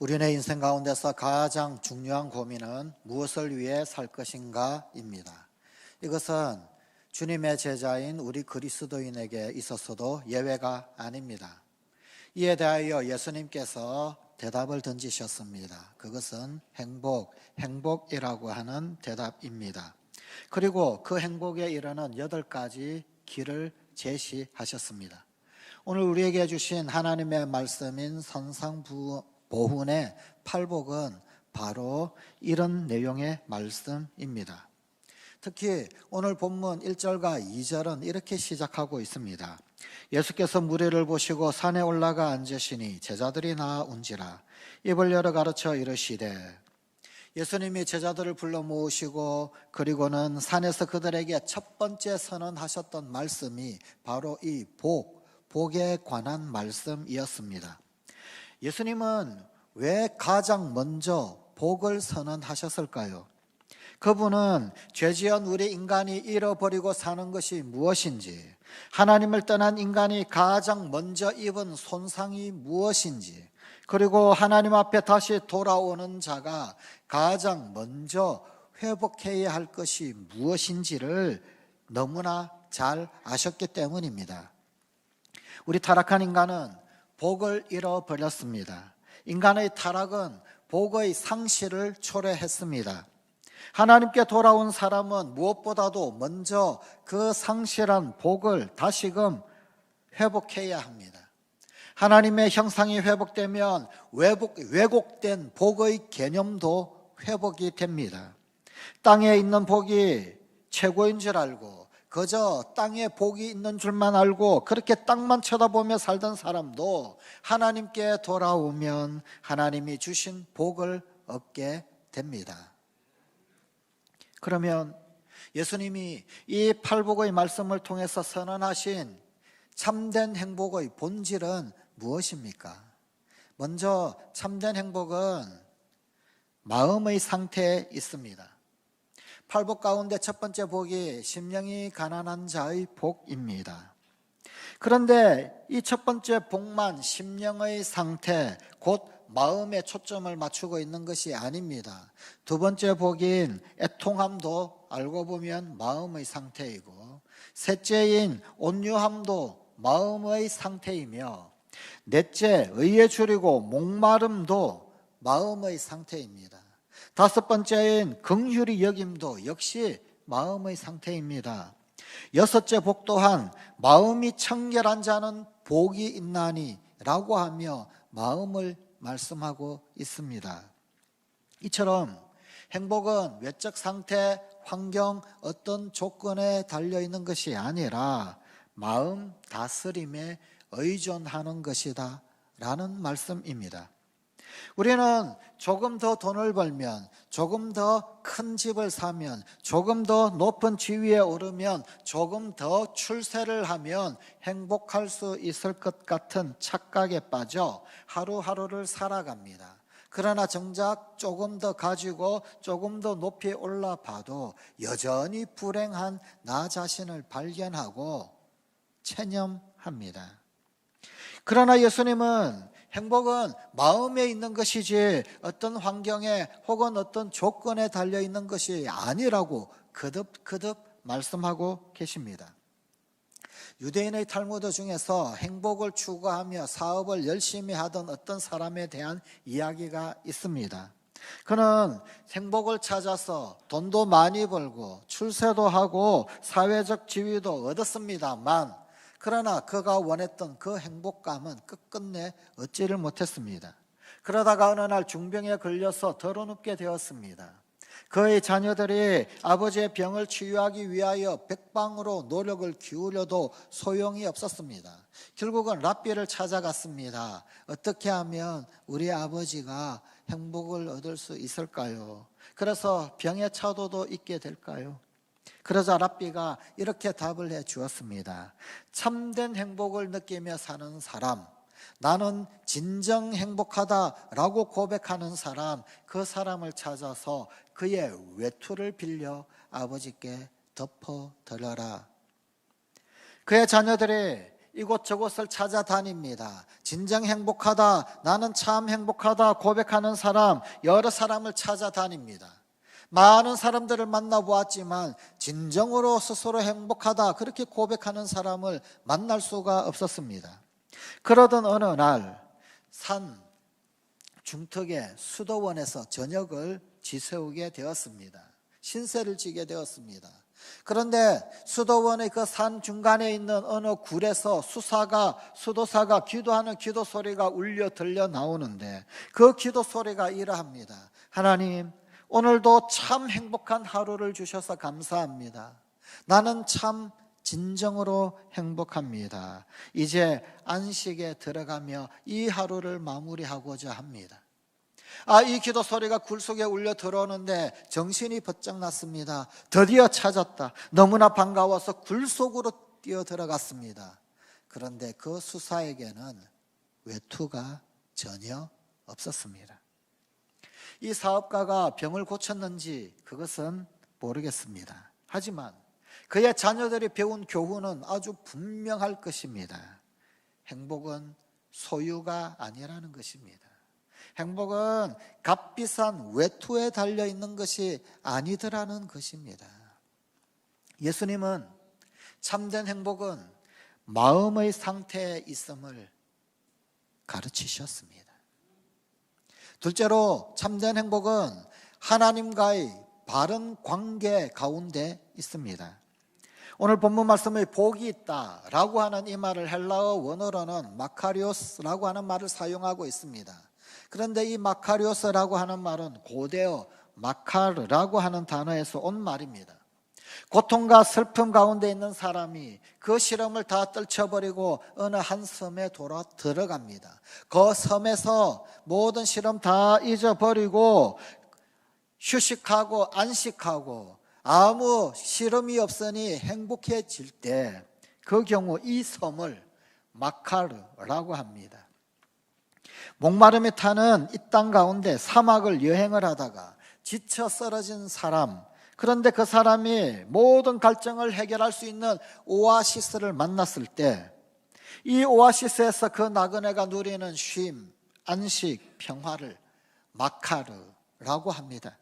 우리네 인생 가운데서 가장 중요한 고민은 무엇을 위해 살 것인가입니다. 이것은 주님의 제자인 우리 그리스도인에게 있어서도 예외가 아닙니다. 이에 대하여 예수님께서 대답을 던지셨습니다. 그것은 행복, 행복이라고 하는 대답입니다. 그리고 그 행복에 이르는 여덟 가지 길을 제시하셨습니다. 오늘 우리에게 주신 하나님의 말씀인 선상 보훈의 팔복은 바로 이런 내용의 말씀입니다. 특히 오늘 본문 1절과 2절은 이렇게 시작하고 있습니다. 예수께서 무리를 보시고 산에 올라가 앉으시니 제자들이 나온지라 입을 열어 가르쳐 이르시되 예수님이 제자들을 불러 모으시고 그리고는 산에서 그들에게 첫 번째 선언하셨던 말씀이 바로 이 복, 복에 관한 말씀이었습니다. 예수님은 왜 가장 먼저 복을 선언하셨을까요? 그분은 죄지은 우리 인간이 잃어버리고 사는 것이 무엇인지, 하나님을 떠난 인간이 가장 먼저 입은 손상이 무엇인지, 그리고 하나님 앞에 다시 돌아오는 자가 가장 먼저 회복해야 할 것이 무엇인지를 너무나 잘 아셨기 때문입니다. 우리 타락한 인간은 복을 잃어버렸습니다. 인간의 타락은 복의 상실을 초래했습니다. 하나님께 돌아온 사람은 무엇보다도 먼저 그 상실한 복을 다시금 회복해야 합니다. 하나님의 형상이 회복되면 왜곡, 왜곡된 복의 개념도 회복이 됩니다. 땅에 있는 복이 최고인 줄 알고 그저 땅에 복이 있는 줄만 알고 그렇게 땅만 쳐다보며 살던 사람도 하나님께 돌아오면 하나님이 주신 복을 얻게 됩니다. 그러면 예수님이 이 팔복의 말씀을 통해서 선언하신 참된 행복의 본질은 무엇입니까? 먼저 참된 행복은 마음의 상태에 있습니다. 팔복 가운데 첫 번째 복이 심령이 가난한 자의 복입니다. 그런데 이 첫 번째 복만 심령의 상태, 곧 마음에 초점을 맞추고 있는 것이 아닙니다. 두 번째 복인 애통함도 알고 보면 마음의 상태이고, 셋째인 온유함도 마음의 상태이며, 넷째 의에 줄이고 목마름도 마음의 상태입니다. 다섯 번째인 긍휼이 여김도 역시 마음의 상태입니다. 여섯째 복 또한 마음이 청결한 자는 복이 있나니 라고 하며 마음을 말씀하고 있습니다. 이처럼 행복은 외적 상태, 환경, 어떤 조건에 달려 있는 것이 아니라 마음 다스림에 의존하는 것이다. 라는 말씀입니다. 우리는 조금 더 돈을 벌면, 조금 더 큰 집을 사면, 조금 더 높은 지위에 오르면, 조금 더 출세를 하면 행복할 수 있을 것 같은 착각에 빠져 하루하루를 살아갑니다. 그러나 정작 조금 더 가지고 조금 더 높이 올라 봐도 여전히 불행한 나 자신을 발견하고 체념합니다. 그러나 예수님은 행복은 마음에 있는 것이지 어떤 환경에 혹은 어떤 조건에 달려 있는 것이 아니라고 거듭거듭 말씀하고 계십니다. 유대인의 탈무드 중에서 행복을 추구하며 사업을 열심히 하던 어떤 사람에 대한 이야기가 있습니다. 그는 행복을 찾아서 돈도 많이 벌고 출세도 하고 사회적 지위도 얻었습니다만 그러나 그가 원했던 그 행복감은 끝끝내 얻지를 못했습니다. 그러다가 어느 날 중병에 걸려서 더러 눕게 되었습니다. 그의 자녀들이 아버지의 병을 치유하기 위하여 백방으로 노력을 기울여도 소용이 없었습니다. 결국은 랍비를 찾아갔습니다. 어떻게 하면 우리 아버지가 행복을 얻을 수 있을까요? 그래서 병의 차도도 있게 될까요? 그러자 랍비가 이렇게 답을 해 주었습니다. 참된 행복을 느끼며 사는 사람, 나는 진정 행복하다라고 고백하는 사람, 그 사람을 찾아서 그의 외투를 빌려 아버지께 덮어 드려라. 그의 자녀들이 이곳저곳을 찾아다닙니다. 진정 행복하다, 나는 참 행복하다 고백하는 사람, 여러 사람을 찾아다닙니다. 많은 사람들을 만나보았지만 진정으로 스스로 행복하다 그렇게 고백하는 사람을 만날 수가 없었습니다. 그러던 어느 날 산 중턱의 수도원에서 저녁을 지새우게 되었습니다. 신세를 지게 되었습니다. 그런데 수도원의 그 산 중간에 있는 어느 굴에서 수사가 수도사가 기도하는 기도 소리가 울려 들려 나오는데 그 기도 소리가 이러합니다. 하나님 오늘도 참 행복한 하루를 주셔서 감사합니다. 나는 참 진정으로 행복합니다. 이제 안식에 들어가며 이 하루를 마무리하고자 합니다. 아, 이 기도 소리가 굴 속에 울려 들어오는데 정신이 번쩍 났습니다. 드디어 찾았다. 너무나 반가워서 굴 속으로 뛰어 들어갔습니다. 그런데 그 수사에게는 외투가 전혀 없었습니다. 이 사업가가 병을 고쳤는지 그것은 모르겠습니다. 하지만 그의 자녀들이 배운 교훈은 아주 분명할 것입니다. 행복은 소유가 아니라는 것입니다. 행복은 값비싼 외투에 달려 있는 것이 아니더라는 것입니다. 예수님은 참된 행복은 마음의 상태에 있음을 가르치셨습니다. 둘째로 참된 행복은 하나님과의 바른 관계 가운데 있습니다. 오늘 본문 말씀에 복이 있다라고 하는 이 말을 헬라어 원어로는 마카리오스라고 하는 말을 사용하고 있습니다. 그런데 이 마카리오스라고 하는 말은 고대어 마카르라고 하는 단어에서 온 말입니다. 고통과 슬픔 가운데 있는 사람이 그 실험을 다 떨쳐버리고 어느 한 섬에 돌아 들어갑니다. 그 섬에서 모든 실험 다 잊어버리고 휴식하고 안식하고 아무 실험이 없으니 행복해질 때 그 경우 이 섬을 마카르라고 합니다. 목마름에 타는 이 땅 가운데 사막을 여행을 하다가 지쳐 쓰러진 사람, 그런데 그 사람이 모든 갈증을 해결할 수 있는 오아시스를 만났을 때, 이 오아시스에서 그 나그네가 누리는 쉼, 안식, 평화를 마카르라고 합니다.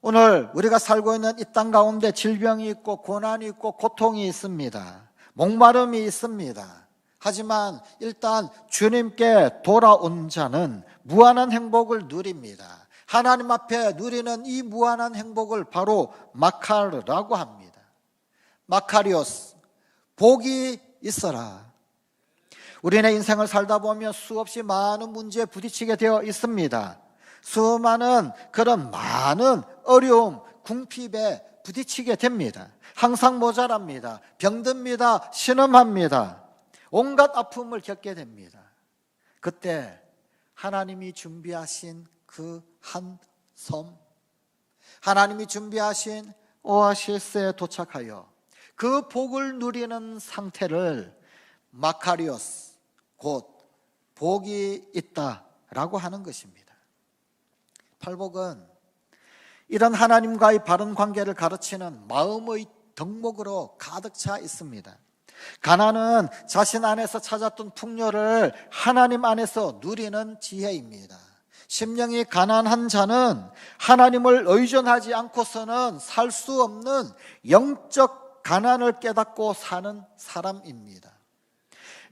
오늘 우리가 살고 있는 이 땅 가운데 질병이 있고 고난이 있고 고통이 있습니다. 목마름이 있습니다. 하지만 일단 주님께 돌아온 자는 무한한 행복을 누립니다. 하나님 앞에 누리는 이 무한한 행복을 바로 마카르라고 합니다. 마카리오스, 복이 있어라. 우리네 인생을 살다 보면 수없이 많은 문제에 부딪히게 되어 있습니다. 수많은 그런 많은 어려움, 궁핍에 부딪히게 됩니다. 항상 모자랍니다. 병듭니다. 신음합니다. 온갖 아픔을 겪게 됩니다. 그때 하나님이 준비하신 그 한 섬, 하나님이 준비하신 오아시스에 도착하여 그 복을 누리는 상태를 마카리오스, 곧 복이 있다라고 하는 것입니다. 팔복은 이런 하나님과의 바른 관계를 가르치는 마음의 덕목으로 가득 차 있습니다. 가난은 자신 안에서 찾았던 풍요를 하나님 안에서 누리는 지혜입니다. 심령이 가난한 자는 하나님을 의존하지 않고서는 살 수 없는 영적 가난을 깨닫고 사는 사람입니다.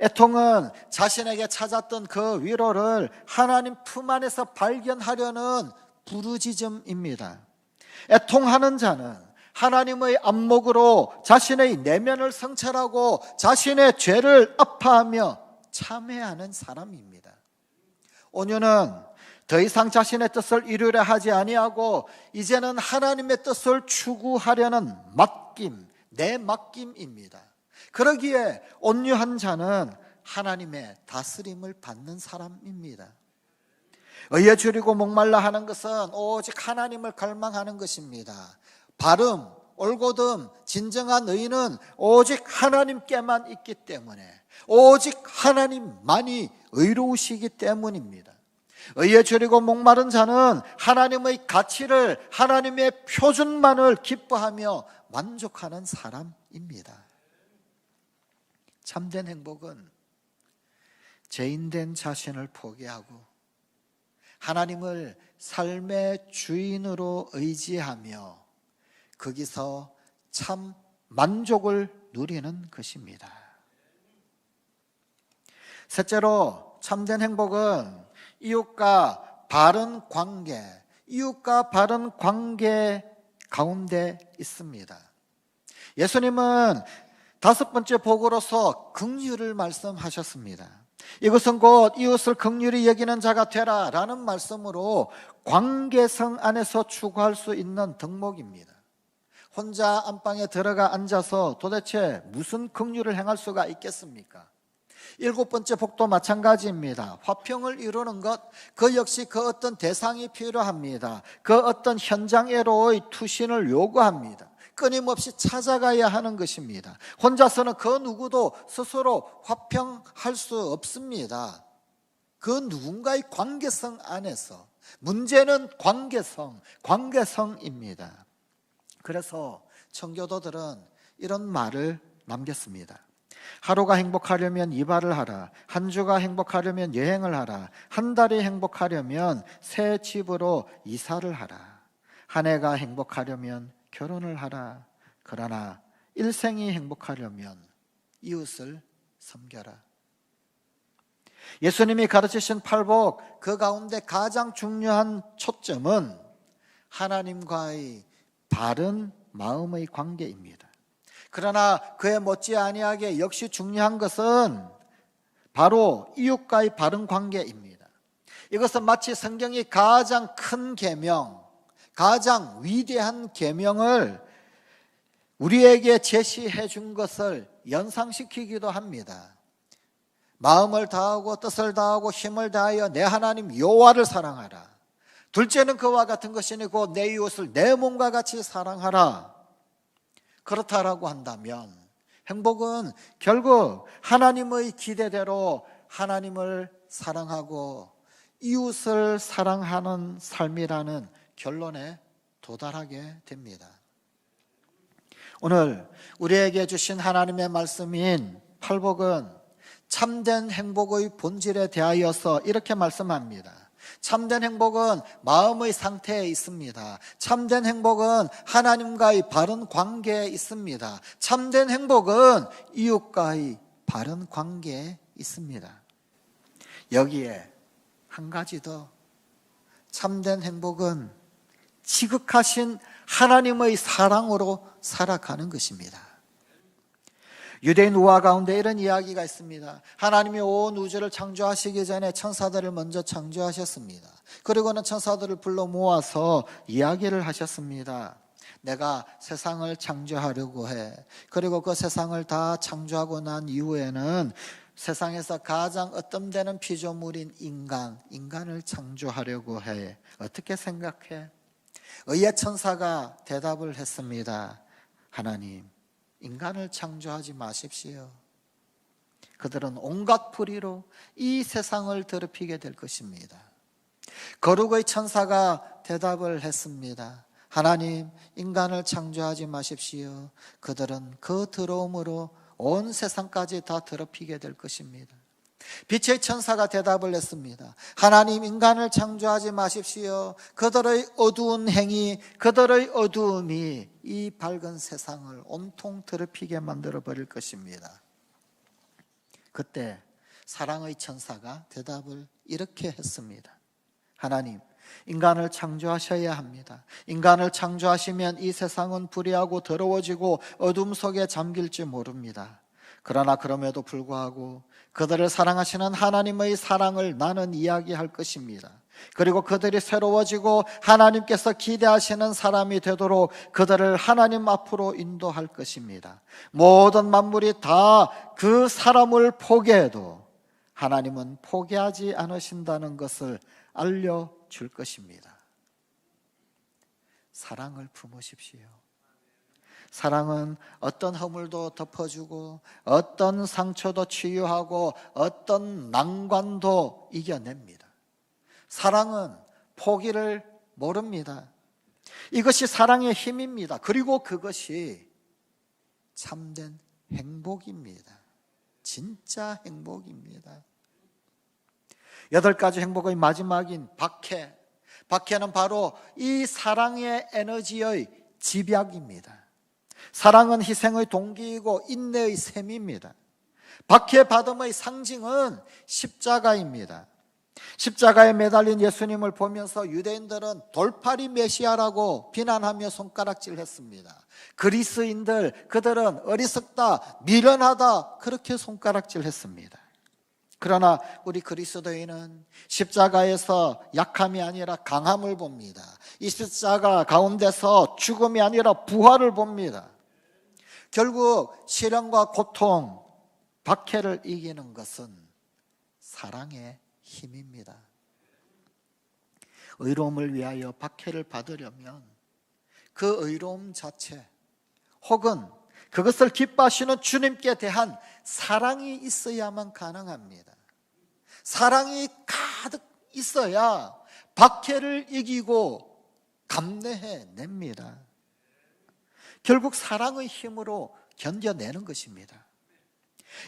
애통은 자신에게 찾았던 그 위로를 하나님 품 안에서 발견하려는 부르짖음입니다. 애통하는 자는 하나님의 안목으로 자신의 내면을 성찰하고 자신의 죄를 아파하며 참회하는 사람입니다. 온유는 더 이상 자신의 뜻을 이루려 하지 아니하고 이제는 하나님의 뜻을 추구하려는 맡김, 내 맡김입니다. 그러기에 온유한 자는 하나님의 다스림을 받는 사람입니다. 의에 줄이고 목말라 하는 것은 오직 하나님을 갈망하는 것입니다. 바름, 올곧음, 진정한 의는 오직 하나님께만 있기 때문에 오직 하나님만이 의로우시기 때문입니다. 의에 줄이고 목마른 자는 하나님의 가치를 하나님의 표준만을 기뻐하며 만족하는 사람입니다. 참된 행복은 죄인된 자신을 포기하고 하나님을 삶의 주인으로 의지하며 거기서 참 만족을 누리는 것입니다. 셋째로 참된 행복은 이웃과 바른 관계, 이웃과 바른 관계 가운데 있습니다. 예수님은 다섯 번째 복으로서 긍휼을 말씀하셨습니다. 이것은 곧 이웃을 긍휼히 여기는 자가 되라라는 말씀으로 관계성 안에서 추구할 수 있는 덕목입니다. 혼자 안방에 들어가 앉아서 도대체 무슨 긍휼을 행할 수가 있겠습니까? 일곱 번째 복도 마찬가지입니다. 화평을 이루는 것, 그 역시 그 어떤 대상이 필요합니다. 그 어떤 현장에로의 투신을 요구합니다. 끊임없이 찾아가야 하는 것입니다. 혼자서는 그 누구도 스스로 화평할 수 없습니다. 그 누군가의 관계성 안에서 문제는 관계성, 관계성입니다. 그래서 청교도들은 이런 말을 남겼습니다. 하루가 행복하려면 이발을 하라. 한 주가 행복하려면 여행을 하라. 한 달이 행복하려면 새 집으로 이사를 하라. 한 해가 행복하려면 결혼을 하라. 그러나 일생이 행복하려면 이웃을 섬겨라. 예수님이 가르치신 팔복 그 가운데 가장 중요한 초점은 하나님과의 바른 마음의 관계입니다. 그러나 그에 못지 아니하게 역시 중요한 것은 바로 이웃과의 바른 관계입니다. 이것은 마치 성경이 가장 큰 계명, 가장 위대한 계명을 우리에게 제시해 준 것을 연상시키기도 합니다. 마음을 다하고 뜻을 다하고 힘을 다하여 내 하나님 여호와를 사랑하라. 둘째는 그와 같은 것이니 곧내 이웃을 내 몸과 같이 사랑하라. 그렇다라고 한다면 행복은 결국 하나님의 기대대로 하나님을 사랑하고 이웃을 사랑하는 삶이라는 결론에 도달하게 됩니다. 오늘 우리에게 주신 하나님의 말씀인 팔복은 참된 행복의 본질에 대하여서 이렇게 말씀합니다. 참된 행복은 마음의 상태에 있습니다. 참된 행복은 하나님과의 바른 관계에 있습니다. 참된 행복은 이웃과의 바른 관계에 있습니다. 여기에 한 가지 더 참된 행복은 지극하신 하나님의 사랑으로 살아가는 것입니다. 유대인 우화 가운데 이런 이야기가 있습니다. 하나님이 온 우주를 창조하시기 전에 천사들을 먼저 창조하셨습니다. 그리고는 천사들을 불러 모아서 이야기를 하셨습니다. 내가 세상을 창조하려고 해. 그리고 그 세상을 다 창조하고 난 이후에는 세상에서 가장 어떤 피조물인 인간, 인간을 창조하려고 해. 어떻게 생각해? 의의 천사가 대답을 했습니다. 하나님, 인간을 창조하지 마십시오. 그들은 온갖 불의로 이 세상을 더럽히게 될 것입니다. 거룩의 천사가 대답을 했습니다. 하나님, 인간을 창조하지 마십시오. 그들은 그 더러움으로 온 세상까지 다 더럽히게 될 것입니다. 빛의 천사가 대답을 했습니다. 하나님 인간을 창조하지 마십시오. 그들의 어두운 행위, 그들의 어두움이 이 밝은 세상을 온통 더럽히게 만들어 버릴 것입니다. 그때 사랑의 천사가 대답을 이렇게 했습니다. 하나님, 인간을 창조하셔야 합니다. 인간을 창조하시면 이 세상은 불의하고 더러워지고 어둠 속에 잠길지 모릅니다. 그러나 그럼에도 불구하고 그들을 사랑하시는 하나님의 사랑을 나는 이야기할 것입니다. 그리고 그들이 새로워지고 하나님께서 기대하시는 사람이 되도록 그들을 하나님 앞으로 인도할 것입니다. 모든 만물이 다 그 사람을 포기해도 하나님은 포기하지 않으신다는 것을 알려줄 것입니다. 사랑을 품으십시오. 사랑은 어떤 허물도 덮어주고 어떤 상처도 치유하고 어떤 난관도 이겨냅니다. 사랑은 포기를 모릅니다. 이것이 사랑의 힘입니다. 그리고 그것이 참된 행복입니다. 진짜 행복입니다. 여덟 가지 행복의 마지막인 박해. 박해는 바로 이 사랑의 에너지의 집약입니다. 사랑은 희생의 동기이고 인내의 셈입니다. 박해 받음의 상징은 십자가입니다. 십자가에 매달린 예수님을 보면서 유대인들은 돌팔이 메시아라고 비난하며 손가락질 했습니다. 그리스인들, 그들은 어리석다, 미련하다, 그렇게 손가락질 했습니다. 그러나 우리 그리스도인은 십자가에서 약함이 아니라 강함을 봅니다. 이 십자가 가운데서 죽음이 아니라 부활을 봅니다. 결국 시련과 고통, 박해를 이기는 것은 사랑의 힘입니다. 의로움을 위하여 박해를 받으려면 그 의로움 자체 혹은 그것을 기뻐하시는 주님께 대한 사랑이 있어야만 가능합니다. 사랑이 가득 있어야 박해를 이기고 감내해 냅니다. 결국 사랑의 힘으로 견뎌내는 것입니다.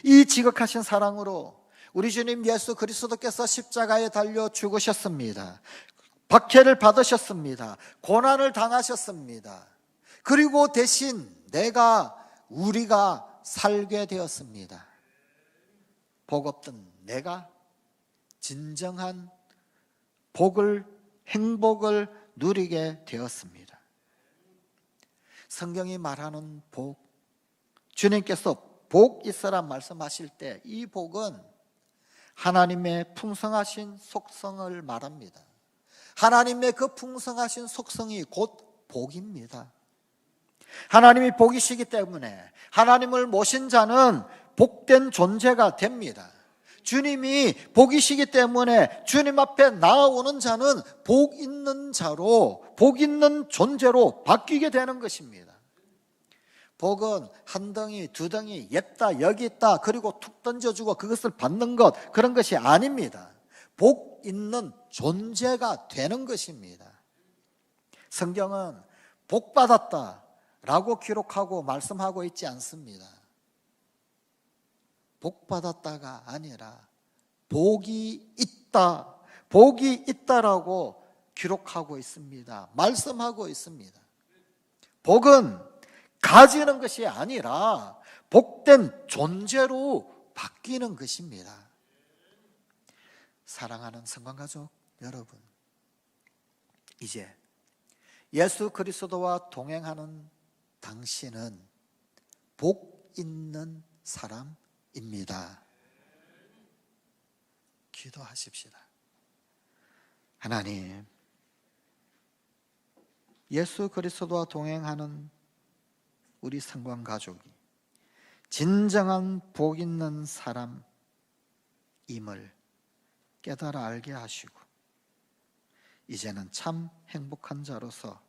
이 지극하신 사랑으로 우리 주님 예수 그리스도께서 십자가에 달려 죽으셨습니다. 박해를 받으셨습니다. 고난을 당하셨습니다. 그리고 대신 내가 우리가 살게 되었습니다. 복 없던 내가 진정한 복을 행복을 누리게 되었습니다. 성경이 말하는 복 주님께서 복 있어라 말씀하실 때 이 복은 하나님의 풍성하신 속성을 말합니다. 하나님의 그 풍성하신 속성이 곧 복입니다. 하나님이 복이시기 때문에 하나님을 모신 자는 복된 존재가 됩니다. 주님이 복이시기 때문에 주님 앞에 나아오는 자는 복 있는 자로, 복 있는 존재로 바뀌게 되는 것입니다. 복은 한 덩이, 두 덩이, 옅다, 여기 있다, 그리고 툭 던져주고 그것을 받는 것, 그런 것이 아닙니다. 복 있는 존재가 되는 것입니다. 성경은 복 받았다 라고 기록하고 말씀하고 있지 않습니다. 복 받았다가 아니라 복이 있다, 복이 있다라고 기록하고 있습니다. 말씀하고 있습니다. 복은 가지는 것이 아니라 복된 존재로 바뀌는 것입니다. 사랑하는 성관가족 여러분, 이제 예수 그리스도와 동행하는 당신은 복 있는 사람입니다. 기도하십시다. 하나님, 예수 그리스도와 동행하는 우리 성관 가족이 진정한 복 있는 사람임을 깨달아 알게 하시고 이제는 참 행복한 자로서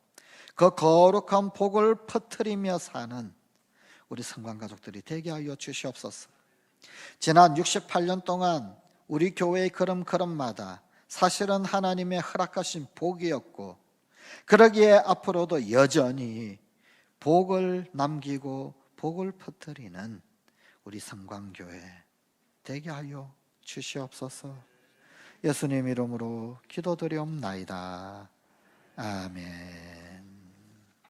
그 거룩한 복을 퍼뜨리며 사는 우리 성관 가족들이 되게 하여 주시옵소서. 지난 68년 동안 우리 교회의 걸음걸음마다 사실은 하나님의 허락하신 복이었고 그러기에 앞으로도 여전히 복을 남기고 복을 퍼뜨리는 우리 성광교회 되게 하여 주시옵소서. 예수님 이름으로 기도드리옵나이다. 아멘.